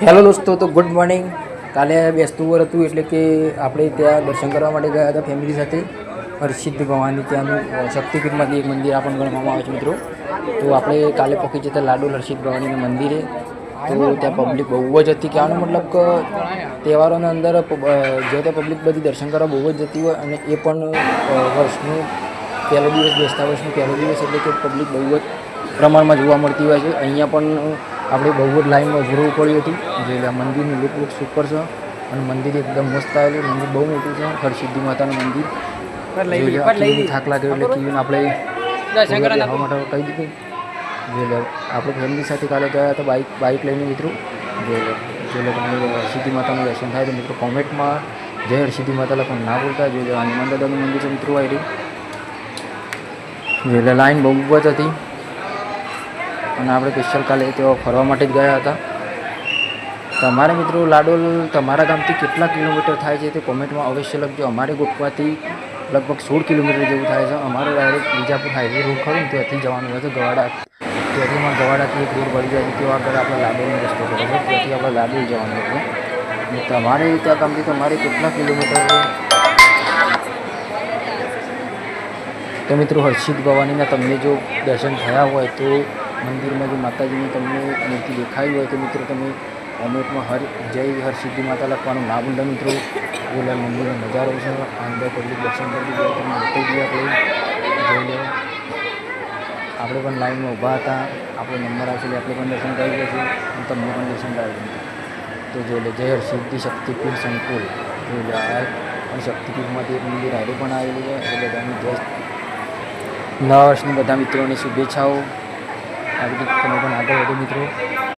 Hello દોસ્તો, તો good morning કાલે બેસતું વર હતું, એટલે કે આપણે ત્યાં દર્શન કરવા માટે ગયા હતા ફેમિલી સાથે. હર્ષિદ્ધ ભવાની ત્યાંનું શક્તિપીઠમાંથી એક મંદિર આપણને ગણવામાં આવે છે મિત્રો. તો આપણે કાલે પહોંચી જતા લાડુ હર્ષિદ્ધ ભવાનીના મંદિરે. તો ત્યાં પબ્લિક બહુ જ હતી. કહેવાનો મતલબ કે તહેવારોના અંદર જે તે પબ્લિક બધી દર્શન કરવા બહુ જ જતી હોય અને એ પણ વર્ષનું પહેલો દિવસ, બેસતા વર્ષનો પહેલો દિવસ, એટલે કે પબ્લિક બહુ જ પ્રમાણમાં જોવા મળતી હોય છે. અહીંયા પણ આપણે બહુ જ લાઈનમાં ઉભું રહેવું પડ્યું હતું. જે મંદિરનું લુક લુક સુપર છે. અને મંદિર એકદમ મસ્ત આવેલું. મંદિર બહુ મોટું છે. હરસિદ્ધિ માતાનું મંદિર. થાક લાગ્યો એટલે કીધું આપણે જવા માટે કહી દીધું. જે આપણે ફેમિલી સાથે કાલે ગયા હતા બાઇક બાઇક લઈને મિત્રો. જે જે લોકોને હરસિદ્ધિ માતાનું દર્શન થાય તો મિત્રો કોમેન્ટમાં જય હરસિદ્ધિ માતા લખવાનું ના ભૂલતા. જે હનુમાન દાદાનું મંદિર છે મિત્રો આવી જે લાઈન બહુ જ હતી. અને આપણે સ્પેશિયલ કાલે તેઓ ફરવા માટે જ ગયા હતા. તમારા મિત્રો લાડોલ તમારા ગામથી કેટલા કિલોમીટર થાય છે તે કોમેન્ટમાં અવશ્ય લખજો. અમારે ગોઠવાથી લગભગ સોળ કિલોમીટર જેવું થાય છે. અમારે ડાયરેક્ટ બીજાપુર હાઈવે રોડ ખરું ત્યાંથી જવાનું હોય છે ગવાડા. ત્યાંથી માં ગવાડાથી એક રોડ પડી જાય. ત્યાં આગળ આપણે લાડોલનો રસ્તો પડે છે. ત્યાંથી આપણે લાડોલ જવાનું અને તમારે ત્યાં ગામથી તમારે કેટલા કિલોમીટર તો મિત્રો હર્ષિત ભવાનીના તમને જો દર્શન થયા હોય તો મંદિરમાં જે માતાજીની તમને મૂર્તિ દેખાઈ હોય તો મિત્રો તમે કોમેન્ટમાં હર જય હરસિદ્ધિ માતા લખવાનું ના ભૂલતા મિત્રો. એટલે મંદિરનો નજારો છે. અંદર પબ્લિક દર્શન કરી દીધું તમે મોટી બી આપણે. જોઈ લો. આપણે પણ લાઈનમાં ઊભા હતા. આપણો નંબર આવશે એટલે આપણે પણ દર્શન કરી દઈશું અને તમને પણ દર્શન કરાવી તો જોઈ લે, જય હરસિદ્ધિ શક્તિપીઠ સંકુલ. જોઈ લે, આ પણ શક્તિપીઠમાંથી એક મંદિર હારે પણ આવેલું છે. એટલે બધાની જય. નવા વર્ષની બધા મિત્રોને શુભેચ્છાઓ. આવી રીતે તમે પણ આગળ વધો મિત્રો.